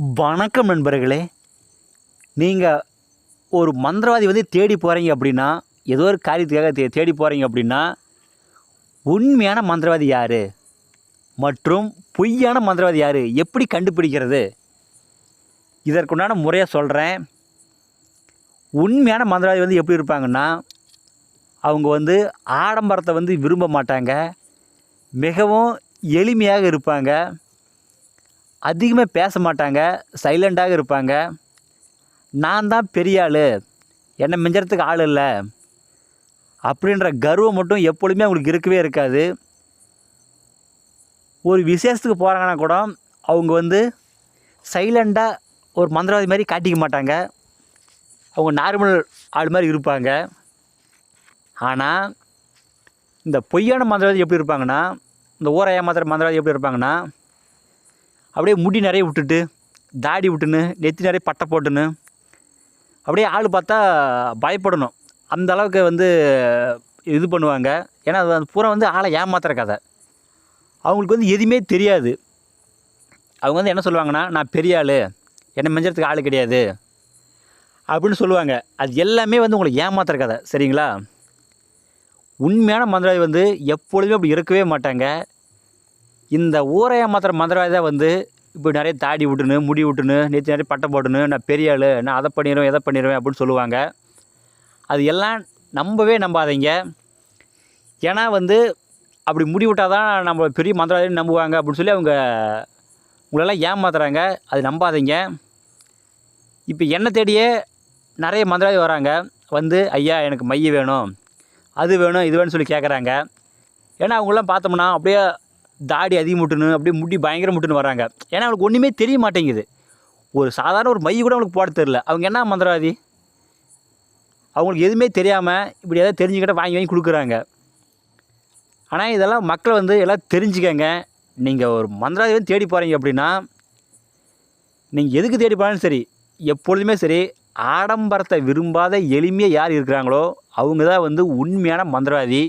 வணக்கம் நண்பர்களே. நீங்கள் ஒரு மந்திரவாதி வந்து தேடி போகிறீங்க அப்படின்னா ஏதோ ஒரு காரியத்துக்காக தே தேடி போகிறீங்க அப்படின்னா உண்மையான மந்திரவாதி யார்? மற்றும் பொய்யான மந்திரவாதி யார்? எப்படி கண்டுபிடிக்கிறது? இதற்குண்டான முறையை சொல்கிறேன் உண்மையான மந்திரவாதி வந்து எப்படி இருப்பாங்கன்னா அவங்க வந்து ஆடம்பரத்தை வந்து விரும்ப மாட்டாங்க. மிகவும் எளிமையாக இருப்பாங்க. அதிகமாக பேச மாட்டாங்க சைலண்டாக இருப்பாங்க. நான் தான் பெரிய ஆள். என்னை மிஞ்சறதுக்கு ஆள் இல்லை. அப்படின்ற கர்வம் மட்டும் எப்பொழுதுமே அவங்களுக்கு இருக்கவே இருக்காது. ஒரு விசேஷத்துக்கு போகிறாங்கன்னா கூட அவங்க வந்து சைலண்டாக ஒரு மந்திரவாதி மாதிரி காட்டிக்க மாட்டாங்க. அவங்க நார்மல் ஆள் மாதிரி இருப்பாங்க. ஆனால் இந்த பொய்யான மந்திரவாதி எப்படி இருப்பாங்கன்னா இந்த ஊரை ஏமாத்துற மந்திரவாதி எப்படி இருப்பாங்கன்னா அப்படியே முடி நிறைய விட்டுட்டு தாடி விட்டுன்னு நெத்தி நிறைய பட்டை போட்டுன்னு அப்படியே ஆள் பார்த்தா பயப்படணும். அந்த அளவுக்கு வந்து இது பண்ணுவாங்க. ஏன்னா அது பூரா வந்து ஆளை ஏமாத்துற கதை. அவங்களுக்கு வந்து எதுவுமே தெரியாது. அவங்க வந்து என்ன சொல்லுவாங்கன்னா நான் பெரிய ஆள். என்னை மிஞ்சறதுக்கு ஆள் கிடையாது. அப்படின்னு சொல்லுவாங்க. அது எல்லாமே வந்து உங்களை ஏமாத்துற கதை. சரிங்களா? உண்மையான மந்திரவாதி வந்து எப்பொழுதுமே அப்படி இருக்கவே மாட்டாங்க. இந்த ஊரைய மாத்திர மந்திரவாதி தான் வந்து இப்போ நிறைய தாடி விட்டுன்னு முடி விட்டுன்னு நேற்று நிறைய பட்டை போட்டுன்னு நான் பெரிய ஆள் நான் அதை பண்ணிடுவேன் எதை பண்ணிடுவேன் அப்படின்னு சொல்லுவாங்க. அது எல்லாம் நம்பவே நம்பாதீங்க. ஏன்னா வந்து அப்படி முடி விட்டால் தான் நம்ம பெரிய மந்திரவாதின்னு நம்புவாங்க அப்படின்னு சொல்லி அவங்க உங்களெல்லாம் ஏமாத்துறாங்க. அது நம்பாதீங்க. இப்போ என்ன தேடியே நிறைய மந்திரவாதி வராங்க. வந்து ஐயா எனக்கு மைய வேணும் அது வேணும் இது வேணும்னு சொல்லி கேட்குறாங்க ஏன்னா அவங்களாம் பார்த்தோம்னா அப்படியே தாடி அதிகம் முட்டுன்னு அப்படியே முடி பயங்கர முட்டுன்னு வராங்க ஏன்னா அவங்களுக்கு ஒன்றுமே தெரிய மாட்டேங்குது. ஒரு சாதாரண ஒரு மை கூட அவங்களுக்கு போட தெரில அவங்க என்ன மந்திரவாதி? அவங்களுக்கு எதுவுமே தெரியாமல் இப்படி எதாவது தெரிஞ்சுக்கிட்ட வாங்கி வாங்கி கொடுக்குறாங்க. ஆனால் இதெல்லாம் மக்கள் வந்து எல்லாம் தெரிஞ்சுக்கங்க. நீங்கள் ஒரு மந்திராதி வந்து தேடி போகிறீங்க அப்படின்னா நீங்கள் எதுக்கு தேடி போனாலும் சரி எப்பொழுதுமே சரி ஆடம்பரத்தை விரும்பாத எளிமையாக யார் இருக்கிறாங்களோ அவங்க தான் வந்து உண்மையான மந்திரவாதி.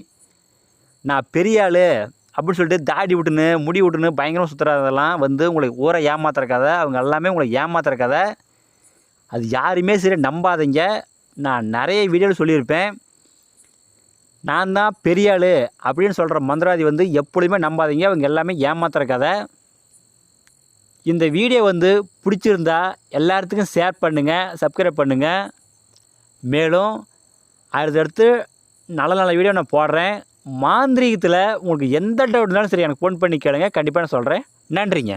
நான் பெரிய ஆள் அப்படின்னு சொல்லிட்டு தாடி விட்டுன்னு முடி விட்டுன்னு பயங்கரமாக சுற்றுறதெல்லாம் வந்து உங்களுக்கு ஊரை ஏமாத்துற கதை அவங்க எல்லாமே உங்களை ஏமாத்துற கதை அது யாருமே சரி நம்பாதீங்க. நான் நிறைய வீடியோவில் சொல்லியிருப்பேன். நான் தான் பெரிய ஆள் அப்படின்னு சொல்கிற மந்திராதி வந்து எப்பொழுதுமே நம்பாதீங்க. அவங்க எல்லாமே ஏமாத்துற கதை இந்த வீடியோ வந்து பிடிச்சிருந்தா எல்லாத்துக்கும் ஷேர் பண்ணுங்கள் சப்ஸ்கிரைப் பண்ணுங்கள் மேலும் அடுத்தடுத்து நல்ல நல்ல வீடியோ நான் போடுறேன். மாந்திரீகத்தில் உங்களுக்கு எந்த டவுட் இருந்தாலும் சரி எனக்கு ஃபோன் பண்ணி கேளுங்க. கண்டிப்பாக நான் சொல்கிறேன் நன்றிங்க.